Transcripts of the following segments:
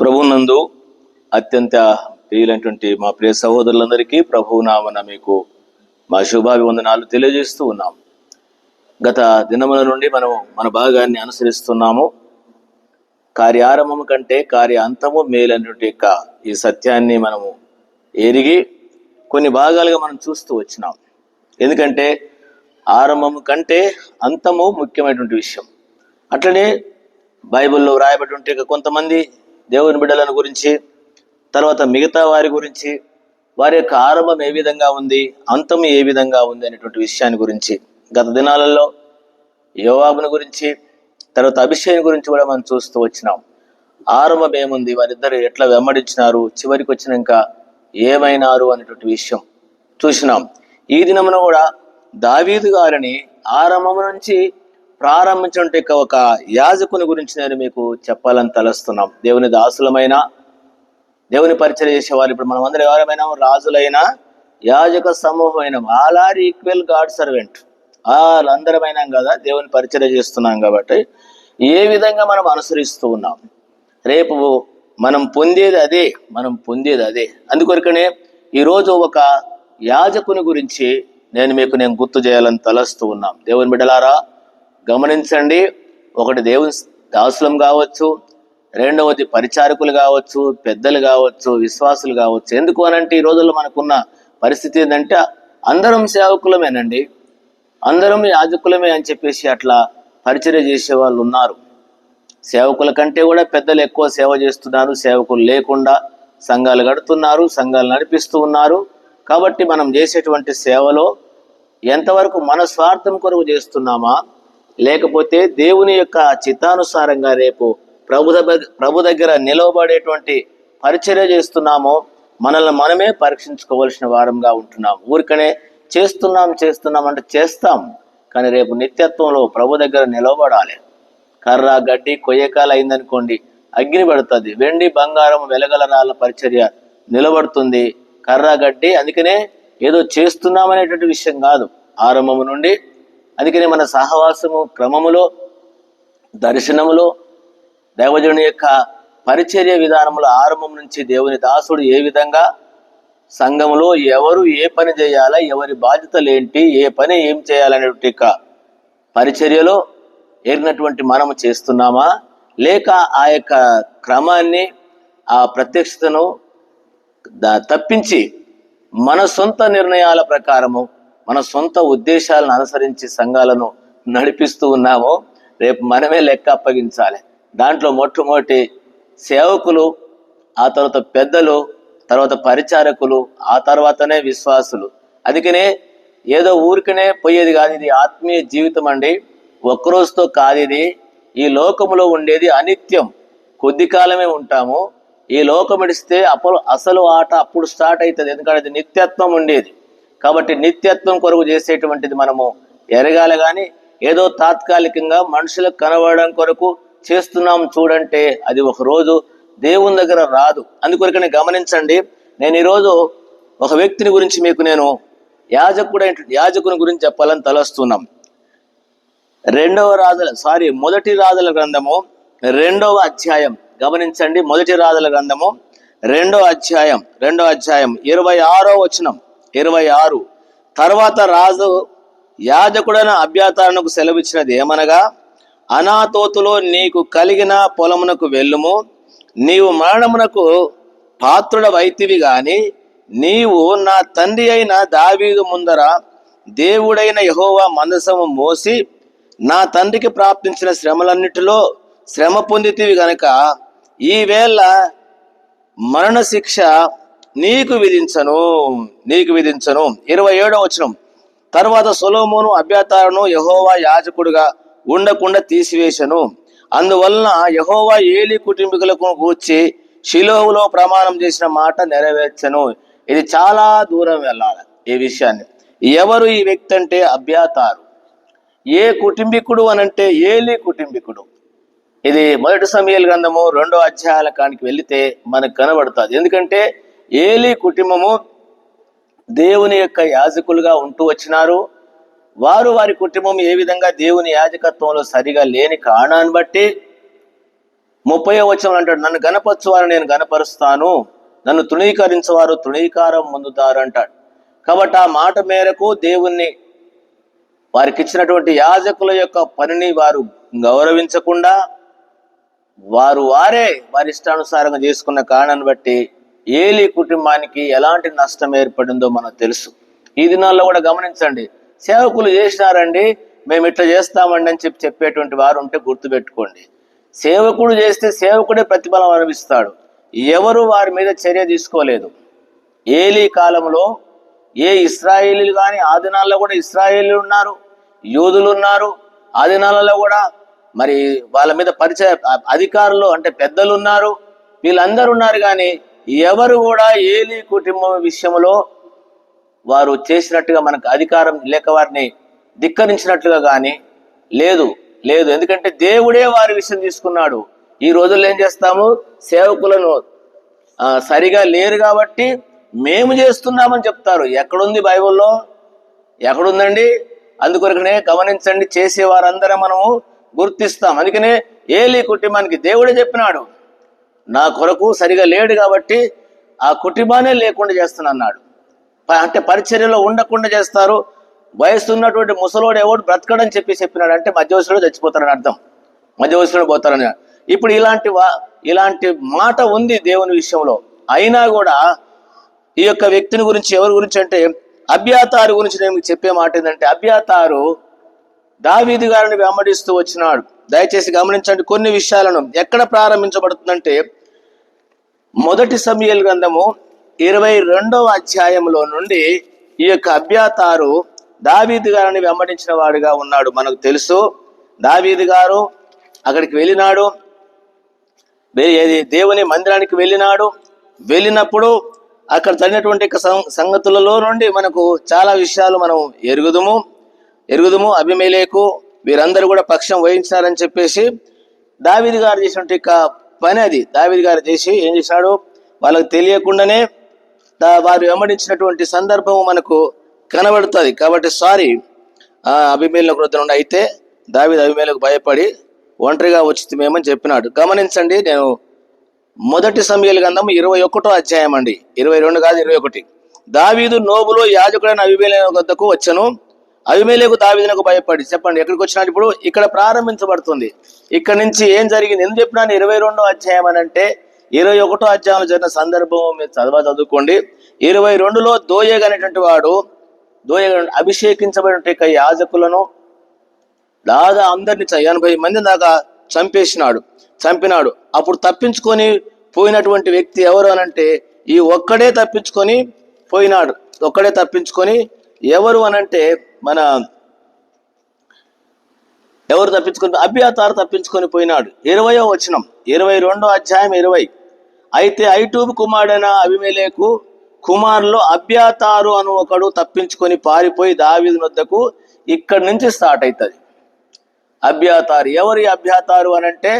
ప్రభునందు అత్యంత ప్రియులైనటువంటి మా ప్రియ సహోదరులందరికీ ప్రభునామన మీకు మా శుభాభివందనాలు తెలియజేస్తూ ఉన్నాం. గత దినముల నుండి మనం మన భాగాన్ని అనుసరిస్తున్నాము. కార్యారంభము కంటే కార్య అంతము మేలైనటువంటి యొక్క ఈ సత్యాన్ని మనము ఎరిగి కొన్ని భాగాలుగా మనం చూస్తూ వచ్చినాం. ఎందుకంటే ఆరంభము కంటే అంతము ముఖ్యమైనటువంటి విషయం. అట్లనే బైబిల్లో రాయబడి కొంతమంది దేవుని బిడ్డలను గురించి తర్వాత మిగతా వారి గురించి వారి యొక్క ఆరంభం ఏ విధంగా ఉంది అంతం ఏ విధంగా ఉంది అనేటువంటి విషయాన్ని గురించి గత దినాలలో యోవాబుని గురించి తర్వాత అభిషేక్ గురించి కూడా మనం చూస్తూ వచ్చినాం. ఆరంభం ఏముంది? వారిద్దరు ఎట్లా వెంబడించినారు? చివరికి వచ్చినాక ఏమైనారు అనేటువంటి విషయం చూసినాం. ఈ దినమున కూడా దావీదు గారిని ఆరంభం నుంచి ప్రారంభించినట్టు ఒక యాజకుని గురించి నేను మీకు చెప్పాలని తలస్తున్నాం. దేవుని దాసులమైన దేవుని పరిచయం చేసేవారు ఇప్పుడు మనం అందరం ఎవరమైనా రాజులైనా యాజక సమూహమైన all are equal God servant. వాళ్ళందరమైనాం కదా దేవుని పరిచయం చేస్తున్నాం కాబట్టి ఏ విధంగా మనం అనుసరిస్తూ ఉన్నాం? రేపు మనం పొందేది అదే మనం పొందేది అదే. అందుకొరకనే ఈరోజు ఒక యాజకుని గురించి నేను మీకు నేను గుర్తు చేయాలని తలస్తూ ఉన్నాం. దేవుని బిడ్డలారా గమనించండి. ఒకటి దేవుని దాసులం కావచ్చు రెండవది పరిచారకులు కావచ్చు పెద్దలు కావచ్చు విశ్వాసులు కావచ్చు. ఎందుకు అనంటే ఈ రోజుల్లో మనకున్న పరిస్థితి ఏంటంటే అందరం సేవకులమేనండి. అందరం యాజకులమే అని చెప్పేసి అట్లా పరిచర్య చేసే వాళ్ళు ఉన్నారు. సేవకుల కంటే కూడా పెద్దలు ఎక్కువ సేవ చేస్తున్నారు. సేవకులు లేకుండా సంఘాలు గడుతున్నారు సంఘాలు నడిపిస్తూ ఉన్నారు. కాబట్టి మనం చేసేటువంటి సేవలో ఎంతవరకు మన స్వార్థం కొరకు చేస్తున్నామా లేకపోతే దేవుని యొక్క చిత్తానుసారంగా రేపు ప్రభు ప్రభు దగ్గర నిలవబడేటువంటి పరిచర్య చేస్తున్నామో మనల్ని మనమే పరీక్షించుకోవలసిన వారంగా ఉంటున్నాం. ఊరికనే చేస్తున్నాం చేస్తున్నాం అంటే చేస్తాం. కానీ రేపు నిత్యత్వంలో ప్రభు దగ్గర నిలవబడాలి. కర్ర గడ్డి కొయ్యకాలు అయిందనుకోండి అగ్ని పడుతుంది. వెండి బంగారం వెలగల రాళ్ళ పరిచర్య నిలబడుతుంది. కర్ర గడ్డి అందుకనే ఏదో చేస్తున్నామనేటువంటి విషయం కాదు. ఆరంభము నుండి అందుకనే మన సహవాసము క్రమములో దర్శనములో దైవజనుని యొక్క పరిచర్య విధానములో ఆరంభం నుంచి దేవుని దాసుడు ఏ విధంగా సంఘములో ఎవరు ఏ పని చేయాలా ఎవరి బాధ్యతలు ఏంటి ఏ పని ఏం చేయాలనేటువంటి యొక్క పరిచర్యలో ఏరినటువంటి మనము చేస్తున్నామా లేక ఆ యొక్క క్రమాన్ని ఆ ప్రత్యక్షతను తప్పించి మన సొంత నిర్ణయాల ప్రకారము మన సొంత ఉద్దేశాలను అనుసరించి సంఘాలను నడిపిస్తూ ఉన్నామో రేపు మనమే లెక్క అప్పగించాలి. దాంట్లో మొట్టమొదటి సేవకులు ఆ తర్వాత పెద్దలు తర్వాత పరిచారకులు ఆ తర్వాతనే విశ్వాసులు. అందుకనే ఏదో ఊరికనే పోయేది కాదు ఇది ఆత్మీయ జీవితం అండి. ఒక్కరోజుతో కాదు ఇది. ఈ లోకములో ఉండేది అనిత్యం. కొద్ది కాలమే ఉంటాము. ఈ లోకం ఇడిస్తే అప్పుడు అసలు ఆట అప్పుడు స్టార్ట్ అవుతుంది. ఎందుకంటే ఇది నిత్యత్వం ఉండేది. కాబట్టి నిత్యత్వం కొరకు చేసేటువంటిది మనము ఎరగాలి కానీ ఏదో తాత్కాలికంగా మనుషులకు కనబడడం కొరకు చేస్తున్నాం చూడంటే అది ఒక రోజు దేవుని దగ్గర రాదు. అందుకొరకనే గమనించండి నేను ఈరోజు ఒక వ్యక్తిని గురించి మీకు నేను యాజకుడు యాజకుని గురించి చెప్పాలని తలస్తున్నాం. రెండవ రాజుల సారీ మొదటి రాజుల గ్రంథము రెండవ అధ్యాయం. గమనించండి మొదటి రాజుల గ్రంథము రెండవ అధ్యాయం రెండవ అధ్యాయం ఇరవై ఆరో వచనం. ఇరవై ఆరు. తర్వాత రాజు యాజకుడైన అభ్యాతారణకు సెలవిచ్చినది ఏమనగా అనాతోతులో నీకు కలిగిన పొలమునకు వెళ్ళుము. నీవు మరణమునకు పాత్రుడ వైతివి గాని నీవు నా తండ్రి అయిన దావీదు ముందర దేవుడైన యహోవా మందసము మోసి నా తండ్రికి ప్రాప్తించిన శ్రమలన్నిటిలో శ్రమ పొందితివి గనక ఈవేళ మరణశిక్ష నీకు విధించను నీకు విధించను. ఇరవై ఏడో వచనం. తర్వాత సొలోమోను అభ్యతారను యహోవా యాజకుడుగా ఉండకుండా తీసివేశను. అందువలన యహోవా ఏలి కుటుంబీకులకు కూర్చి శిలోవులో ప్రమాణం చేసిన మాట నెరవేర్చను. ఇది చాలా దూరం వెళ్ళాలి ఈ విషయాన్ని. ఎవరు ఈ వ్యక్తి అంటే అభ్యాతారు ఏ కుటుంబీకుడు అనంటే ఏలి కుటుంబీకుడు. ఇది మొదటి సమయాల గ్రంథము రెండో అధ్యాయాల కానికి వెళితే మనకు కనబడుతుంది. ఎందుకంటే ఏలీ కుటుంబము దేవుని యొక్క యాజకులుగా ఉంటూ వచ్చినారు. వారు వారి కుటుంబం ఏ విధంగా దేవుని యాజకత్వంలో సరిగా లేని కారణాన్ని బట్టి ముప్పై వచనం అంటాడు నన్ను గణపరచువారు నేను గణపరుస్తాను. నన్ను తృణీకరించేవారు తృణీకారం పొందుతారు అంటాడు. కాబట్టి ఆ మాట మేరకు దేవుణ్ణి వారికి ఇచ్చినటువంటి యాజకుల యొక్క పనిని వారు గౌరవించకుండా వారు వారే వారి ఇష్టానుసారంగా చేసుకున్న కారణాన్ని బట్టి ఏలి కుటుంబానికి ఎలాంటి నష్టం ఏర్పడిందో మనకు తెలుసు. ఈ దినాల్లో కూడా గమనించండి. సేవకులు చేసినారండి మేము ఇట్లా చేస్తామండి అని చెప్పి చెప్పేటువంటి వారు ఉంటే గుర్తుపెట్టుకోండి. సేవకుడు చేస్తే సేవకుడే ప్రతిఫలం అనిపిస్తాడు ఎవరు వారి మీద చర్య తీసుకోలేదు. ఏలీ కాలంలో ఏ ఇస్రాయేలీలు కానీ ఆ దినాల్లో కూడా ఇస్రాయేలీలు ఉన్నారు యూదులు ఉన్నారు. ఆ దినాలలో కూడా మరి వాళ్ళ మీద పరిచయ అధికారులు అంటే పెద్దలు ఉన్నారు. వీళ్ళందరూ ఉన్నారు కానీ ఎవరు కూడా ఏలీ కుటుంబం విషయంలో వారు చేసినట్టుగా మనకు అధికారం లేక వారిని ధిక్కరించినట్లుగా కానీ లేదు లేదు. ఎందుకంటే దేవుడే వారి విషయం తీసుకున్నాడు. ఈ రోజుల్లో ఏం చేస్తాము? సేవకులను సరిగా లేరు కాబట్టి మేము చేస్తున్నామని చెప్తారు. ఎక్కడుంది బైబిల్లో? ఎక్కడుందండి? అందుకొరకనే గమనించండి. చేసే వారందరం మనము గుర్తిస్తాం. అందుకనే ఏలి కుటుంబానికి దేవుడే చెప్పినాడు. నా కొరకు సరిగా లేడు కాబట్టి ఆ కుటుంబానే లేకుండా చేస్తున్నా అన్నాడు. అంటే పరిచర్యలో ఉండకుండా చేస్తారు. వయసు ఉన్నటువంటి ముసలోడు ఎవడు బ్రతకడని చెప్పి చెప్పినాడు అంటే మధ్యవయసులో చచ్చిపోతారని అర్థం. మధ్యవయసులో పోతారని ఇప్పుడు ఇలాంటి వా- ఇలాంటి మాట ఉంది దేవుని విషయంలో. అయినా కూడా ఈ యొక్క వ్యక్తిని గురించి ఎవరి గురించి అంటే అభ్యాతారు గురించి నేను మీకు చెప్పే మాట ఏంటంటే అభ్యాతారు దావీది గారిని వెంబడిస్తూ వచ్చినాడు. దయచేసి గమనించండి కొన్ని విషయాలను. ఎక్కడ ప్రారంభించబడుతుందంటే మొదటి సమయల్ గ్రంథము ఇరవై రెండవ అధ్యాయంలో నుండి ఈ యొక్క అభ్యాతారు దావీదు గారిని వెంబడించిన వాడుగా ఉన్నాడు. మనకు తెలుసు దావీదు గారు అక్కడికి వెళ్ళినాడు. ఏది దేవుని మందిరానికి వెళ్ళినాడు. వెళ్ళినప్పుడు అక్కడ జరిగినటువంటి సం- సంగతులలో నుండి మనకు చాలా విషయాలు మనం ఎరుగుదుము. ఎరుగుదుము అభిమేలేకు. వీరందరూ కూడా పక్షం వహించారని చెప్పేసి దావీది గారు చేసినటువంటి పని అది. దావీదు గారు చేసి ఏం చేశాడు? వాళ్ళకి తెలియకుండానే వారు వెంబడించినటువంటి సందర్భం మనకు కనబడుతుంది. కాబట్టి సారీ. అభిమేలకు వృద్ధ నుండి అయితే దావీదు అభిమేలకు భయపడి ఒంటరిగా వచ్చిమేమని చెప్పినాడు. గమనించండి నేను మొదటి సమయాల గంధం ఇరవై ఒకటో అధ్యాయం అండి. ఇరవై రెండు కాదు ఇరవై ఒకటి. దావీదు నోబులో యాజకుడైన అభిమేల వద్దకు వచ్చను. అవిమేలకు దావిదనకు భయపడి. చెప్పండి ఎక్కడికి వచ్చినా ఇప్పుడు? ఇక్కడ ప్రారంభించబడుతుంది. ఇక్కడ నుంచి ఏం జరిగింది? ఎందుకు చెప్పినాను? ఇరవై రెండో అధ్యాయం అని అంటే ఇరవై ఒకటో అధ్యాయంలో జరిగిన సందర్భం మీరు చదవ చదువుకోండి. ఇరవై రెండులో దోయగ అనేటువంటి వాడు దోయగ అభిషేకించబడిన యొక్క యాజకులను దాదా అందరిని చ- ఎనభై మంది దాకా చంపేసినాడు. చంపినాడు. అప్పుడు తప్పించుకొని పోయినటువంటి వ్యక్తి ఎవరు అనంటే ఈ ఒక్కడే తప్పించుకొని పోయినాడు. ఒక్కడే తప్పించుకొని ఎవరు అనంటే మన ఎవరు తప్పించుకొని అభ్యాతారు తప్పించుకొని పోయినాడు. ఇరవయో వచనం ఇరవై రెండో అధ్యాయం ఇరవై. అయితే ఐటూబు కుమారుడైన అభిమేలేకు కుమారులో అభ్యాతారు అను ఒకడు తప్పించుకొని పారిపోయి దావీదు వద్దకు ఇక్కడి నుంచి స్టార్ట్ అవుతుంది అభ్యాతారు ఎవరి అభ్యాతారు అని అంటే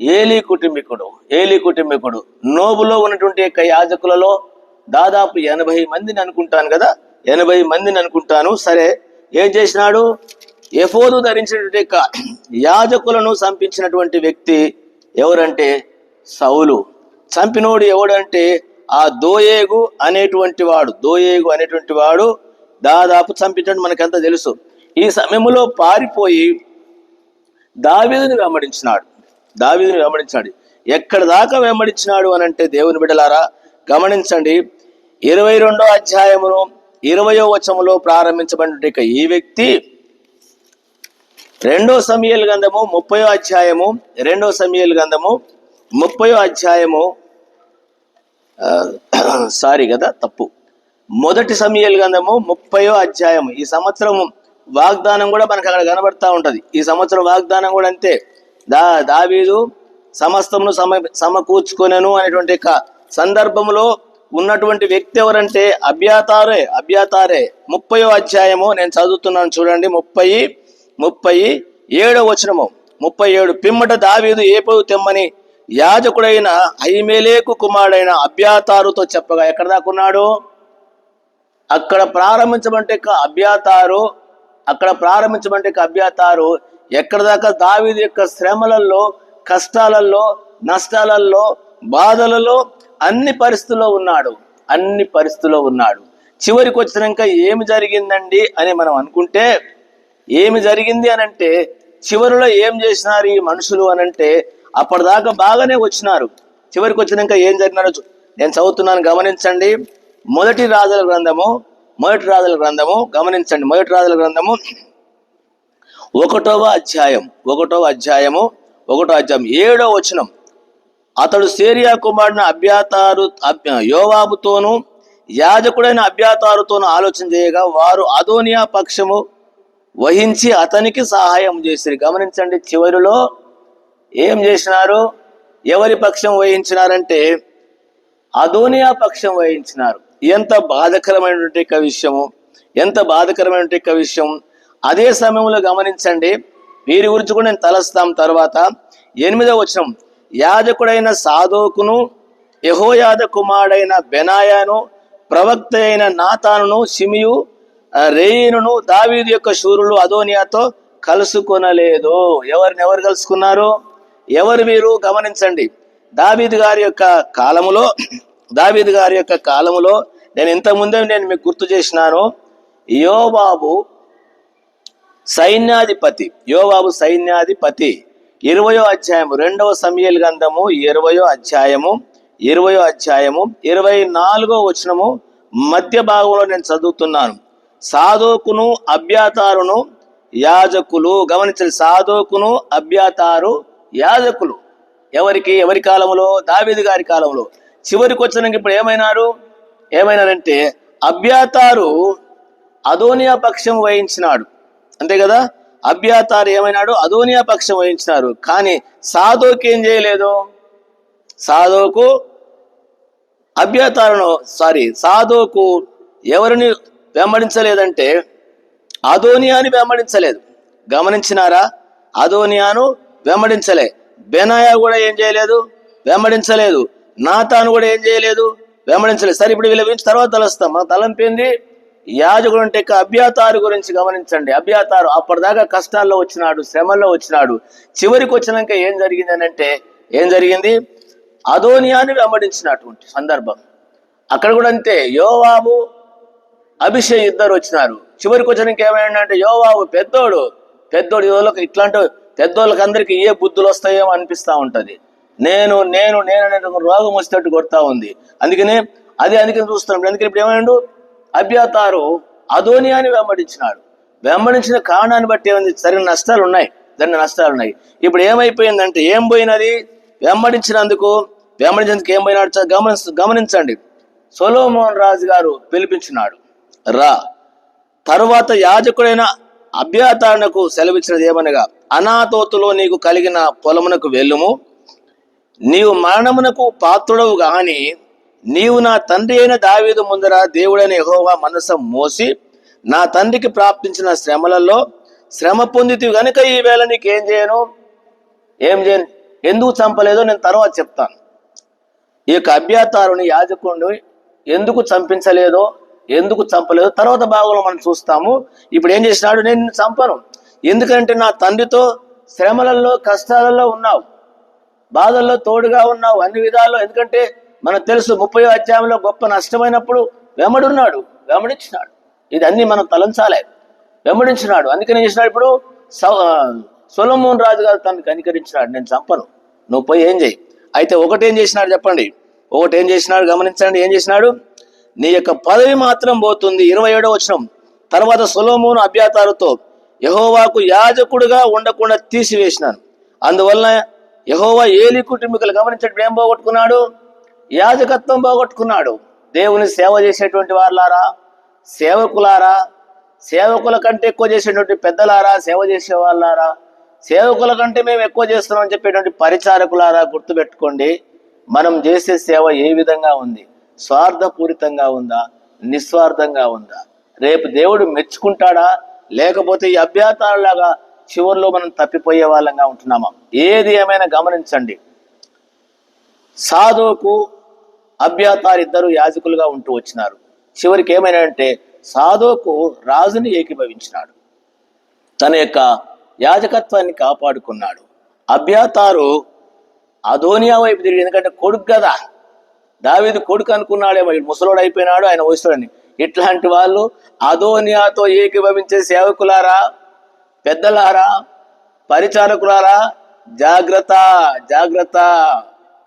ఏలీ కుటుంబీకుడు ఏలీ కుటుంబీకుడు. నోబులో ఉన్నటువంటి యొక్క యాజకులలో దాదాపు ఎనభై మందిని అనుకుంటాను కదా ఎనభై మందిని అనుకుంటాను. సరే ఏం చేసినాడు? ఎఫోదు ధరించినటువంటి యాజకులను చంపించినటువంటి వ్యక్తి ఎవరంటే? సౌలు. చంపినోడు ఎవడంటే? ఆ దోయేగు అనేటువంటి వాడు. దోయేగు అనేటువంటి వాడు దాదాపు చంపించడం మనకంతా తెలుసు. ఈ సమయంలో పారిపోయి దావీదుని వెంబడించినాడు. దావీదుని వెంబడించాడు ఎక్కడ దాకా వెంబడించినాడు అని అంటే దేవుని బిడలారా గమనించండి. ఇరవై రెండో అధ్యాయమును ఇరవయో వచనంలో ప్రారంభించబడిన ఈ వ్యక్తి రెండో సమయల్ గంధము ముప్పయో అధ్యాయము రెండో సమయల్ గంధము ముప్పయో అధ్యాయము సారీ కదా తప్పు. మొదటి సమయల్ గంధము ముప్పయో అధ్యాయము. ఈ సంవత్సరం వాగ్దానం కూడా మనకు అక్కడ కనబడతా ఉంటుంది. ఈ సంవత్సరం వాగ్దానం కూడా అంతే. దా దావీదు సమస్తమును సమ సమకూర్చుకొనెను అనేటువంటి యొక్క సందర్భంలో ఉన్నటువంటి వ్యక్తి ఎవరంటే అభ్యాతారే అభ్యాతారే. ముప్పయో అధ్యాయము నేను చదువుతున్నాను చూడండి. ముప్పై ముప్పై ఏడో వచనము. ముప్పై ఏడు. పిమ్మట దావీదు ఏపవు తెమ్మని యాజకుడైన ఐమేలేకు కుమారుడైన అభ్యాతారుతో చెప్పగా ఎక్కడ దాకా ఉన్నాడు? అక్కడ ప్రారంభించమంటే అభ్యాతారు అక్కడ ప్రారంభించమంటే అభ్యాతారు. ఎక్కడ దాకా? దావీదు యొక్క శ్రమలలో కష్టాలలో నష్టాలలో బాధలలో అన్ని పరిస్థితుల్లో ఉన్నాడు. అన్ని పరిస్థితుల్లో ఉన్నాడు. చివరికి వచ్చినాక ఏమి జరిగిందండి అని మనం అనుకుంటే ఏమి జరిగింది అని అంటే చివరిలో ఏం చేసినారు ఈ మనుషులు అని అంటే అప్పటిదాకా బాగానే వచ్చినారు. చివరికి వచ్చినాక ఏం జరిగినారో నేను చదువుతున్నాను గమనించండి. మొదటి రాజుల గ్రంథము మొదటి రాజుల గ్రంథము గమనించండి. మొదటి రాజుల గ్రంథము ఒకటవ అధ్యాయం ఒకటవ అధ్యాయము ఒకటో అధ్యాయం ఏడో వచనం. అతడు సేరియా కుమారుడిన అభ్యాతారు అభ్య- యోవాబుతోను యాజకుడైన అభ్యాతారుతోను ఆలోచన చేయగా వారు అదోనియా పక్షము వహించి అతనికి సహాయం చేసిరు. గమనించండి చివరిలో ఏం చేసినారు? ఎవరి పక్షం వహించినారంటే అదోనియా పక్షం వహించినారు. ఎంత బాధకరమైనటువంటి యొక్క విషయము ఎంత బాధకరమైనటువంటి యొక్క విషయం. అదే సమయంలో గమనించండి వీరి గురించి కూడా నేను తలస్తాం తర్వాత. ఎనిమిదవ వచనం యాజకుడైన సాధోకును యహోయాద కుమారుడైన బెనాయాను ప్రవక్త అయిన నాతానును షిమియు ఆ, దావీదు యొక్క శూరులు అదోనియాతో కలుసుకొనలేదు. ఎవరిని ఎవరు కలుసుకున్నారు? ఎవరు వీరు గమనించండి. దావీదు గారి యొక్క కాలములో దావీదు గారి యొక్క కాలములో నేను ఇంతకుముందే నేను మీకు గుర్తు చేసినాను. యోబాబు సైన్యాధిపతి యోబాబు సైన్యాధిపతి. ఇరవయో అధ్యాయము రెండవ సమయల్ గంధము ఇరవయో అధ్యాయము ఇరవయో అధ్యాయము ఇరవై నాలుగో వచనము మధ్య భాగంలో నేను చదువుతున్నాను. సాధోకును అభ్యాతారును యాజకులు గమనించాలి సాధోకును అభ్యాతారు యాజకులు. ఎవరికి? ఎవరి కాలంలో దావేది గారి కాలంలో చివరికి వచ్చినాక ఇప్పుడు ఏమైనారు? ఏమైనారంటే అభ్యాతారు అదోనియా పక్షం వహించినాడు. అంతే కదా? అభ్యాతారు ఏమైనాడు? అదోనియా పక్షం వహించినారు. కానీ సాధోకి ఏం చేయలేదు? సాధోకు అభ్యాతారును సారీ సాధోకు ఎవరిని వెంబడించలేదంటే అదోనియాని వెంబడించలేదు. గమనించినారా? అదోనియాను వెంబడించలే. బెనాయా కూడా ఏం చేయలేదు? వెంబడించలేదు. నాతాను కూడా ఏం చేయలేదు? వెంబడించలేదు. సరే ఇప్పుడు వీళ్ళ గురించి తర్వాత తలస్తాం. మన తలంపింది యాజకుడు అంటే ఇక అభ్యాతారు గురించి గమనించండి. అభ్యాతారు అప్పటిదాకా కష్టాల్లో వచ్చినాడు శ్రమల్లో వచ్చినాడు. చివరికి వచ్చినాక ఏం జరిగింది అని అంటే ఏం జరిగింది? అదోనియాని వెంబడించినటువంటి సందర్భం. అక్కడ కూడా అంతే యోవాబు అభిషేక్ ఇద్దరు వచ్చినారు. చివరికి వచ్చినాక ఏమైందంటే యోవాబు పెద్దోడు పెద్దోడు యువలకు ఇట్లాంటి పెద్దోళ్ళకి అందరికీ ఏ బుద్ధులు వస్తాయో అనిపిస్తా ఉంటుంది. నేను నేను నేను అనే రోగం వచ్చేటట్టు కొడతా ఉంది. అందుకనే అదే అందుకని చూస్తున్నాం. అందుకని ఇప్పుడు ఏమైండు? అభ్యాతారు అధోనియాని వెంబడించినాడు. వెంబడించిన కారణాన్ని బట్టి ఏమైంది? సరైన నష్టాలు ఉన్నాయి దాని నష్టాలు ఉన్నాయి ఇప్పుడు ఏమైపోయిందంటే ఏం పోయినది? వెంబడించినందుకు వెంబడించేందుకు ఏం పోయినాడు? గమనించ గమనించండి. సొలోమోహన్ రాజు గారు పిలిపించినాడు. రా. తరువాత యాజకుడైన అభ్యాతారణకు సెలవిచ్చినది ఏమనగా అనాథోతులో నీకు కలిగిన పొలమునకు వెళ్ళుము. నీవు మరణమునకు పాత్రుడవు గాని నీవు నా తండ్రి అయిన దావీదు ముందర దేవుడైన యహోవా మనస మోసి నా తండ్రికి ప్రాప్తించిన శ్రమలలో శ్రమ పొందితివి గనుక ఈ వేళ నీకేం చేయను? ఏం చేయను? ఎందుకు చంపలేదో నేను తర్వాత చెప్తాను. ఈ యొక్క అభ్యాతారుని యాజకుడిని ఎందుకు చంపించలేదో ఎందుకు చంపలేదో తర్వాత భాగంలో మనం చూస్తాము. ఇప్పుడు ఏం చేసినాడు? నేను చంపను. ఎందుకంటే నా తండ్రితో శ్రమలలో కష్టాలలో ఉన్నావు. బాధల్లో తోడుగా ఉన్నావు. అన్ని విధాల్లో ఎందుకంటే మనకు తెలుసు ముప్పై అధ్యాయంలో గొప్ప నష్టమైనప్పుడు వెంబడున్నాడు వెంబడించినాడు. ఇది అన్ని మనం తలంచాలి. వెంబడించినాడు. అందుకని చేసినాడు ఇప్పుడు? సౌ- రాజు గారు తనని కనికరించినాడు. నేను చంపను. నువ్వు పోయి ఏం చేయి. అయితే ఒకటేం చేసినాడు చెప్పండి? ఒకటి ఏం చేసినాడు? గమనించండి. ఏం చేసినాడు? నీ యొక్క పదవి మాత్రం పోతుంది. ఇరవై ఏడో వచనం. తర్వాత సొలోమోను అభ్యాతారుతో యహోవాకు యాజకుడుగా ఉండకుండా తీసివేసినాను. అందువలన యహోవా ఏలి కుటుంబీకులు గమనించడం. ఏం పోగొట్టుకున్నాడు? యాజకత్వం పోగొట్టుకున్నాడు. దేవుని సేవ చేసేటువంటి వారులారా సేవకులారా సేవకుల కంటే ఎక్కువ చేసేటువంటి పెద్దలారా సేవ చేసే వాళ్ళారా సేవకుల కంటే మేము ఎక్కువ చేస్తున్నామని చెప్పేటువంటి పరిచారకులారా గుర్తుపెట్టుకోండి. మనం చేసే సేవ ఏ విధంగా ఉంది? స్వార్థపూరితంగా ఉందా? నిస్వార్థంగా ఉందా? రేపు దేవుడు మెచ్చుకుంటాడా? లేకపోతే ఈ అభ్యాతాలలాగా చివరిలో మనం తప్పిపోయే వాళ్ళంగా ఉంటున్నామా? ఏది ఏమైనా గమనించండి. సాధువుకు అభ్యాతారు ఇద్దరు యాజకులుగా ఉంటూ వచ్చినారు. చివరికి ఏమైనా అంటే సాధువుకు రాజుని ఏకీభవించినాడు. తన యొక్క యాజకత్వాన్ని కాపాడుకున్నాడు. అభ్యాతారు అధోనియా వైపు తిరిగి ఎందుకంటే కొడుకు కదా. దావీదు కొడుకు అనుకున్నాడేమో ముసలోడు అయిపోయినాడు ఆయన వయసులోని. ఇట్లాంటి వాళ్ళు అధోనియాతో ఏకీభవించే సేవకులారా? పెద్దలారా? పరిచారకులారా? జాగ్రత్త జాగ్రత్త.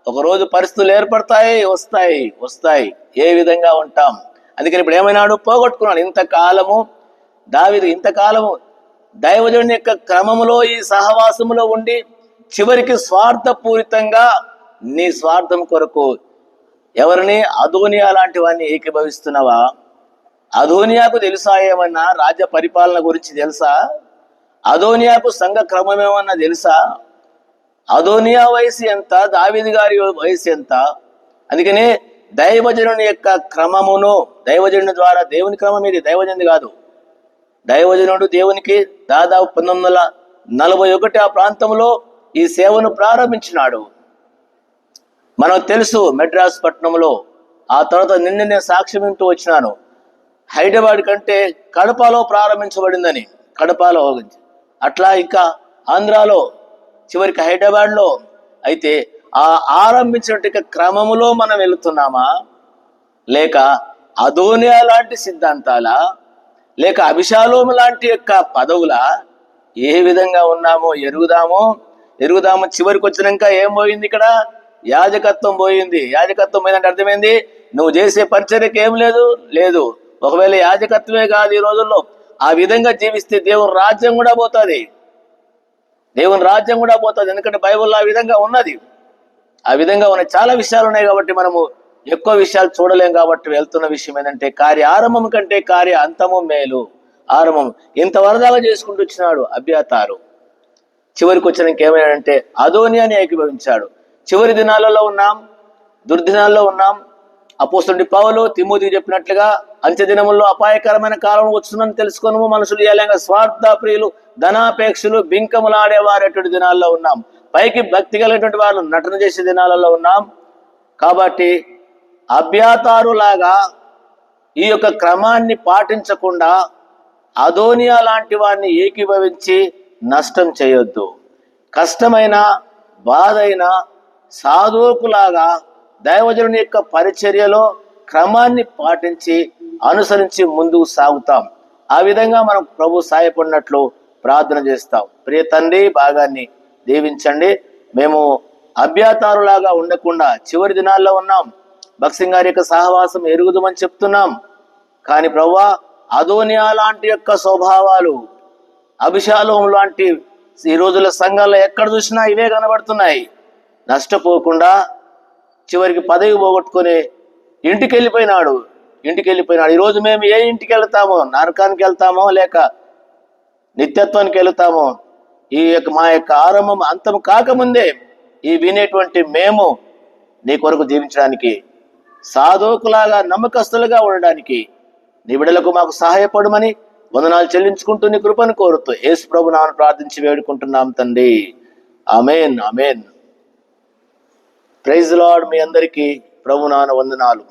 ఒకరోజు పరిస్థితులు ఏర్పడతాయి వస్తాయి వస్తాయి. ఏ విధంగా ఉంటాం? అందుకని ఇప్పుడు ఏమైనాడు? పోగొట్టుకున్నాడు. ఇంతకాలము దావిదు ఇంతకాలము దైవజుని యొక్క క్రమములో ఈ సహవాసములో ఉండి చివరికి స్వార్థపూరితంగా నీ స్వార్థం కొరకు ఎవరిని? అధోనియా లాంటి వాడిని ఏకీభవిస్తున్నావా? అధోనియాకు తెలుసా ఏమన్నా? రాజ్య పరిపాలన గురించి తెలుసా? అధోనియాకు సంఘ క్రమం ఏమన్నా తెలుసా? అధోనియా వయసు ఎంత? దావిది గారి వయసు ఎంత? అందుకనే దైవజనుని యొక్క క్రమమును దైవజనుని ద్వారా దేవుని క్రమం ఇది దైవజనుడి కాదు. దైవజనుడు దేవునికి దాదాపు పంతొమ్మిది వందల నలభై ఒకటి ఆ ప్రాంతంలో ఈ సేవను ప్రారంభించినాడు. మనకు తెలుసు మెడ్రాస్ పట్టణంలో. ఆ తర్వాత నిన్న నేను సాక్ష్యమింటూ వచ్చినాను. హైదరాబాద్ కంటే కడపలో ప్రారంభించబడిందని కడపలో అట్లా ఇంకా ఆంధ్రాలో చివరికి హైదరాబాద్లో అయితే ఆ ఆరంభించిన క్రమములో మనం వెళుతున్నామా? లేక అదోనియా లాంటి సిద్ధాంతాల? లేక అభిషాలోము లాంటి యొక్క పదవుల? ఏ విధంగా ఉన్నామో ఎరుగుదామో? ఎరుగుదామో చివరికి వచ్చినాక ఏం పోయింది ఇక్కడ? యాజకత్వం పోయింది. యాజకత్వం పోయిందంటే అర్థమైంది నువ్వు చేసే పరిచర్యకి ఏం లేదు? లేదు. ఒకవేళ యాజకత్వమే కాదు ఈ రోజుల్లో ఆ విధంగా జీవిస్తే దేవుని రాజ్యం కూడా పోతుంది. దేవుని రాజ్యం కూడా పోతుంది. ఎందుకంటే బైబుల్లో ఆ విధంగా ఉన్నది. ఆ విధంగా ఉన్న చాలా విషయాలు ఉన్నాయి కాబట్టి మనము ఎక్కువ విషయాలు చూడలేం కాబట్టి వెళ్తున్న విషయం ఏంటంటే కార్య ఆరంభం కంటే కార్య అంతము మేలు. ఆరంభం. ఇంత వరదాగా చేసుకుంటూ వచ్చినాడు అభ్యతారు చివరికి వచ్చినాక ఏమైనాడంటే అధోనియాని ఏకీభవించాడు. చివరి దినాలలో ఉన్నాం దుర్దినాల్లో ఉన్నాం. అపోసండి పావులు తిమోతికి చెప్పినట్లుగా అంత్య దినముల్లో అపాయకరమైన కాలం వస్తుందని తెలుసుకొని మనుషులు ఏలంగా స్వార్థ ప్రియులు ధనాపేక్షలు బింకములాడేవారేటువంటి దినాల్లో ఉన్నాం. పైకి భక్తి కలిగినటువంటి వాళ్ళు నటన చేసే దినాలలో ఉన్నాం. కాబట్టి అభ్యాతారులాగా ఈ యొక్క క్రమాన్ని పాటించకుండా అదోనియా లాంటి వారిని ఏకీభవించి నష్టం చేయొద్దు. కష్టమైన బాధైన సాధువుకులాగా దైవజనుని యొక్క పరిచర్యలో క్రమాన్ని పాటించి అనుసరించి ముందుకు సాగుతాం. ఆ విధంగా మనం ప్రభు సాయపడినట్లు ప్రార్థన చేస్తాం ప్రియ తండ్రి భాగాన్ని దీవించండి. మేము అభ్యాతారులాగా ఉండకుండా చివరి దినాల్లో ఉన్నాం. భక్సింగ్ గారి యొక్క సహవాసం ఎరుగుదమని చెప్తున్నాం. కానీ ప్రవ్వా అదోనియా లాంటి యొక్క స్వభావాలు అభిషాలం లాంటి ఈ రోజుల సంఘాల్లో ఎక్కడ చూసినా ఇవే కనబడుతున్నాయి. నష్టపోకుండా చివరికి పదవి పోగొట్టుకుని ఇంటికి వెళ్ళిపోయినాడు ఇంటికి వెళ్ళిపోయినాడు ఈరోజు మేము ఏ ఇంటికి వెళ్తామో నరకానికి వెళ్తామో లేక నిత్యత్వానికి వెళుతాము. ఈ యొక్క మా యొక్క ఆరంభం అంతం కాకముందే ఈ వినేటువంటి మేము నీ కొరకు జీవించడానికి సాధోకులాగా నమ్మకస్తులుగా ఉండడానికి నీ బిడలకు మాకు సహాయపడమని వందనాలు చెల్లించుకుంటూ నీ కృపను కోరుతూ యేసు ప్రభు నామను ప్రార్థించి వేడుకుంటున్నాం తండ్రి. అమేన్ అమేన్ ప్రైజ్ లాడ్ మీ అందరికీ ప్రభు నాన్న వందనాలు.